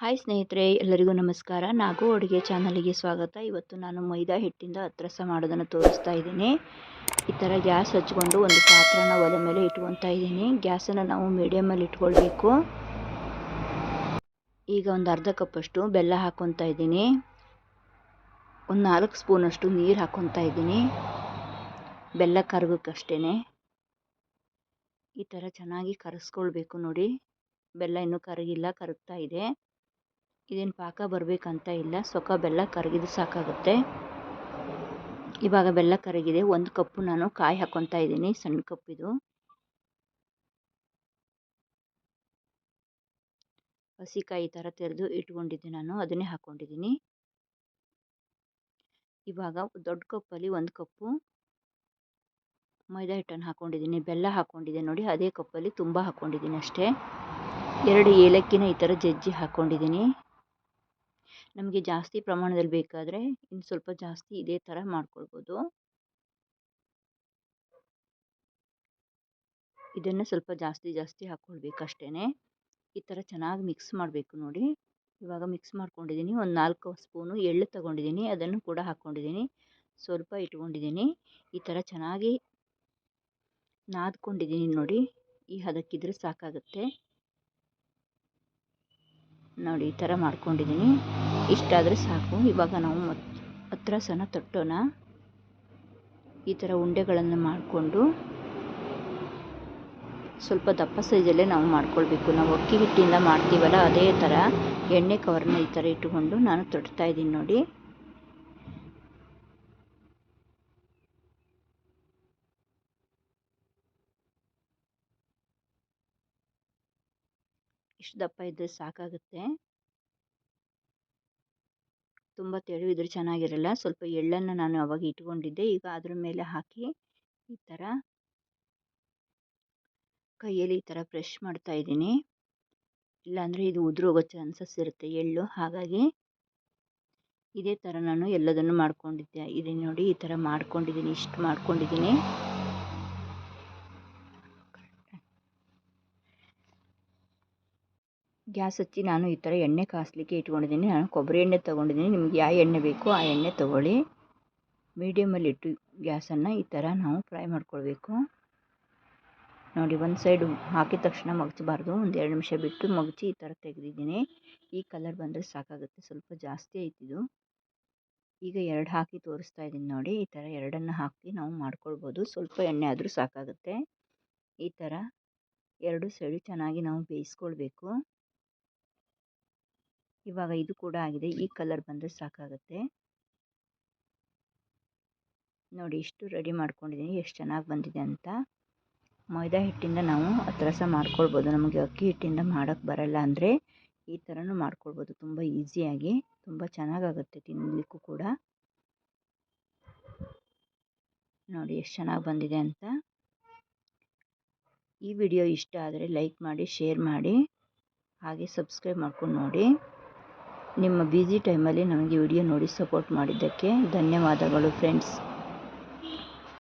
Hi ಸ್ನೇಹಿತರೆ, ಎಲ್ಲರಿಗೂ ನಮಸ್ಕಾರ. ನಾಗು ಅಡುಗೆ ಚಾನಲಿಗೆ ಸ್ವಾಗತ. ಇವತ್ತು ನಾನು ಮೈದಾ ಹಿಟ್ಟಿಂದ ಅತ್ರಸ ಮಾಡೋದನ್ನು ತೋರಿಸ್ತಾ ಇದ್ದೀನಿ. ಈ ಥರ ಗ್ಯಾಸ್ ಹಚ್ಕೊಂಡು ಒಂದು ಪಾತ್ರನ ಒಲೆ ಮೇಲೆ ಇಟ್ಕೊತಾ ಇದ್ದೀನಿ. ಗ್ಯಾಸನ್ನು ನಾವು ಮೀಡಿಯಮಲ್ಲಿ ಇಟ್ಕೊಳ್ಬೇಕು. ಈಗ ಒಂದು ಅರ್ಧ ಕಪ್ಪಷ್ಟು ಬೆಲ್ಲ ಹಾಕ್ಕೊತಾ ಇದ್ದೀನಿ. ಒಂದು ನಾಲ್ಕು ಸ್ಪೂನಷ್ಟು ನೀರು ಹಾಕ್ಕೊತಾ ಇದ್ದೀನಿ. ಬೆಲ್ಲ ಕರಗಕ್ಕಷ್ಟೇ ಈ ಥರ ಚೆನ್ನಾಗಿ ಕರಗಿಸ್ಕೊಳ್ಬೇಕು ನೋಡಿ. ಬೆಲ್ಲ ಇನ್ನೂ ಕರಗಿಲ್ಲ, ಕರಗ್ತಾ ಇದೆ. ಇದೇನು ಪಾಕ ಬರಬೇಕಂತ ಇಲ್ಲ. ಸೊಕ ಬೆಲ್ಲ ಕರಗಿದ್ರೆ ಸಾಕಾಗುತ್ತೆ. ಇವಾಗ ಬೆಲ್ಲ ಕರಗಿದೆ. ಒಂದು ಕಪ್ಪು ನಾನು ಕಾಯಿ ಹಾಕ್ಕೊತಾ ಇದ್ದೀನಿ. ಸಣ್ಣ ಕಪ್ಪಿದು. ಹಸಿಕಾಯಿ ಥರ ತೆರೆದು ಇಟ್ಕೊಂಡಿದ್ದೆ ನಾನು. ಅದನ್ನೇ ಹಾಕ್ಕೊಂಡಿದ್ದೀನಿ ಇವಾಗ ದೊಡ್ಡ ಕಪ್ಪಲ್ಲಿ ಒಂದು ಕಪ್ಪು ಮೈದಾ ಹಿಟ್ಟನ್ನು ಹಾಕ್ಕೊಂಡಿದ್ದೀನಿ ಬೆಲ್ಲ ಹಾಕ್ಕೊಂಡಿದ್ದೆ ನೋಡಿ. ಅದೇ ಕಪ್ಪಲ್ಲಿ ತುಂಬ ಹಾಕ್ಕೊಂಡಿದ್ದೀನಿ ಅಷ್ಟೇ. ಎರಡು ಏಲಕ್ಕಿನ ಈ ಥರ ಜಜ್ಜಿ ಹಾಕ್ಕೊಂಡಿದ್ದೀನಿ ನಮಗೆ ಜಾಸ್ತಿ ಪ್ರಮಾಣದಲ್ಲಿ ಬೇಕಾದರೆ ಇನ್ನು ಸ್ವಲ್ಪ ಜಾಸ್ತಿ ಇದೇ ಥರ ಮಾಡ್ಕೊಳ್ಬೋದು. ಇದನ್ನು ಸ್ವಲ್ಪ ಜಾಸ್ತಿ ಜಾಸ್ತಿ ಹಾಕ್ಕೊಳ್ಬೇಕಷ್ಟೇ ಈ ಥರ ಚೆನ್ನಾಗಿ ಮಿಕ್ಸ್ ಮಾಡಬೇಕು ನೋಡಿ. ಇವಾಗ ಮಿಕ್ಸ್ ಮಾಡ್ಕೊಂಡಿದ್ದೀನಿ. ಒಂದು ನಾಲ್ಕು ಸ್ಪೂನು ಎಳ್ಳು ತಗೊಂಡಿದ್ದೀನಿ. ಅದನ್ನು ಕೂಡ ಹಾಕ್ಕೊಂಡಿದ್ದೀನಿ ಸ್ವಲ್ಪ ಇಟ್ಕೊಂಡಿದ್ದೀನಿ. ಈ ಥರ ಚೆನ್ನಾಗಿ ನಾದ್ಕೊಂಡಿದ್ದೀನಿ ನೋಡಿ. ಈ ಹದಕ್ಕಿದ್ರೆ ಸಾಕಾಗುತ್ತೆ. ನೋಡಿ, ಈ ಥರ ಮಾಡ್ಕೊಂಡಿದ್ದೀನಿ. ಇಷ್ಟಾದರೆ ಸಾಕು. ಇವಾಗ ನಾವು ಹತ್ರ ಸನ ತಟ್ಟೋಣ. ಈ ಥರ ಉಂಡೆಗಳನ್ನು ಮಾಡಿಕೊಂಡು ಸ್ವಲ್ಪ ದಪ್ಪ ಸೈಜಲ್ಲೇ ನಾವು ಮಾಡ್ಕೊಳ್ಬೇಕು. ನಾವು ಅಕ್ಕಿ ಹಿಟ್ಟಿಂದ ಮಾಡ್ತೀವಲ್ಲ ಅದೇ ಥರ ಎಣ್ಣೆ ಕವರ್ನ ಈ ಥರ ಇಟ್ಟುಕೊಂಡು ನಾನು ತೊಟ್ತಾ ಇದ್ದೀನಿ ನೋಡಿ. ಇಷ್ಟು ದಪ್ಪ ಇದ್ದರೆ ಸಾಕಾಗುತ್ತೆ. ತುಂಬ ತೆಳು ಇದ್ರೆ ಚೆನ್ನಾಗಿರಲ್ಲ. ಸ್ವಲ್ಪ ಎಳ್ಳನ್ನು ನಾನು ಅವಾಗ ಇಟ್ಕೊಂಡಿದ್ದೆ. ಈಗ ಅದ್ರ ಮೇಲೆ ಹಾಕಿ ಈ ಥರ ಕೈಯಲ್ಲಿ ಈ ಥರ ಪ್ರೆಶ್ ಮಾಡ್ತಾ ಇದ್ದೀನಿ. ಇಲ್ಲಾಂದರೆ ಇದು ಉದುರೋಗೋ ಚಾನ್ಸಸ್ ಇರುತ್ತೆ ಎಳ್ಳು. ಹಾಗಾಗಿ ಇದೇ ಥರ ನಾನು ಎಲ್ಲದನ್ನು ಮಾಡ್ಕೊಂಡಿದ್ದೆ. ಇದನ್ನು ನೋಡಿ ಈ ಥರ ಮಾಡ್ಕೊಂಡಿದ್ದೀನಿ, ಇಷ್ಟು ಮಾಡ್ಕೊಂಡಿದ್ದೀನಿ. ಗ್ಯಾಸ್ ಹಚ್ಚಿ ನಾನು ಈ ಥರ ಎಣ್ಣೆ ಕಾಸಲಿಕ್ಕೆ ಇಟ್ಕೊಂಡಿದ್ದೀನಿ. ನಾನು ಕೊಬ್ಬರಿ ಎಣ್ಣೆ ತೊಗೊಂಡಿದ್ದೀನಿ. ನಿಮ್ಗೆ ಯಾವ ಎಣ್ಣೆ ಬೇಕು ಆ ಎಣ್ಣೆ ತೊಗೊಳ್ಳಿ. ಮೀಡಿಯಮಲ್ಲಿ ಇಟ್ಟು ಗ್ಯಾಸನ್ನು ಈ ಥರ ನಾವು ಫ್ರೈ ಮಾಡ್ಕೊಳ್ಬೇಕು. ನೋಡಿ, ಒಂದು ಸೈಡು ಹಾಕಿದ ತಕ್ಷಣ ಮಗಚಬಾರ್ದು. ಒಂದು ಎರಡು ನಿಮಿಷ ಬಿಟ್ಟು ಮಗಚಿ ಈ ಥರ ತೆಗೆದಿದ್ದೀನಿ. ಈ ಕಲರ್ ಬಂದರೆ ಸಾಕಾಗುತ್ತೆ. ಸ್ವಲ್ಪ ಜಾಸ್ತಿ ಐತಿದು ಈಗ ಎರಡು ಹಾಕಿ ತೋರಿಸ್ತಾ ಇದ್ದೀನಿ ನೋಡಿ. ಈ ಥರ ಎರಡನ್ನು ಹಾಕಿ ನಾವು ಮಾಡ್ಕೊಳ್ಬೋದು. ಸ್ವಲ್ಪ ಎಣ್ಣೆ ಆದರೂ ಸಾಕಾಗುತ್ತೆ. ಈ ಥರ ಎರಡು ಸೈಡು ಚೆನ್ನಾಗಿ ನಾವು ಬೇಯಿಸ್ಕೊಳ್ಬೇಕು. ಇವಾಗ ಇದು ಕೂಡ ಆಗಿದೆ. ಈ ಕಲರ್ ಬಂದರೆ ಸಾಕಾಗುತ್ತೆ. ನೋಡಿ ಇಷ್ಟು ರೆಡಿ ಮಾಡ್ಕೊಂಡಿದ್ದೀನಿ. ಎಷ್ಟು ಚೆನ್ನಾಗಿ ಬಂದಿದೆ ಅಂತ. ಮೈದಾ ಹಿಟ್ಟಿಂದ ನಾವು ಅತ್ರಸ ಮಾಡ್ಕೊಳ್ಬೋದು. ನಮಗೆ ಅಕ್ಕಿ ಹಿಟ್ಟಿಂದ ಮಾಡೋಕ್ಕೆ ಬರಲ್ಲ ಅಂದರೆ ಈ ಥರನೂ ಮಾಡ್ಕೊಳ್ಬೋದು. ತುಂಬ ಈಸಿಯಾಗಿ ತುಂಬ ಚೆನ್ನಾಗಾಗುತ್ತೆ ತಿನ್ನಲಿಕ್ಕೂ ಕೂಡ. ನೋಡಿ ಎಷ್ಟು ಚೆನ್ನಾಗಿ ಬಂದಿದೆ ಅಂತ. ಈ ವಿಡಿಯೋ ಇಷ್ಟ ಆದರೆ ಲೈಕ್ ಮಾಡಿ, ಶೇರ್ ಮಾಡಿ, ಹಾಗೆ ಸಬ್ಸ್ಕ್ರೈಬ್ ಮಾಡ್ಕೊಂಡು ನೋಡಿ. ನಿಮ್ಮ ಬ್ಯುಸಿ ಟೈಮಲ್ಲಿ ನಮಗೆ ವಿಡಿಯೋ ನೋಡಿ ಸಪೋರ್ಟ್ ಮಾಡಿದ್ದಕ್ಕೆ ಧನ್ಯವಾದಗಳು ಫ್ರೆಂಡ್ಸ್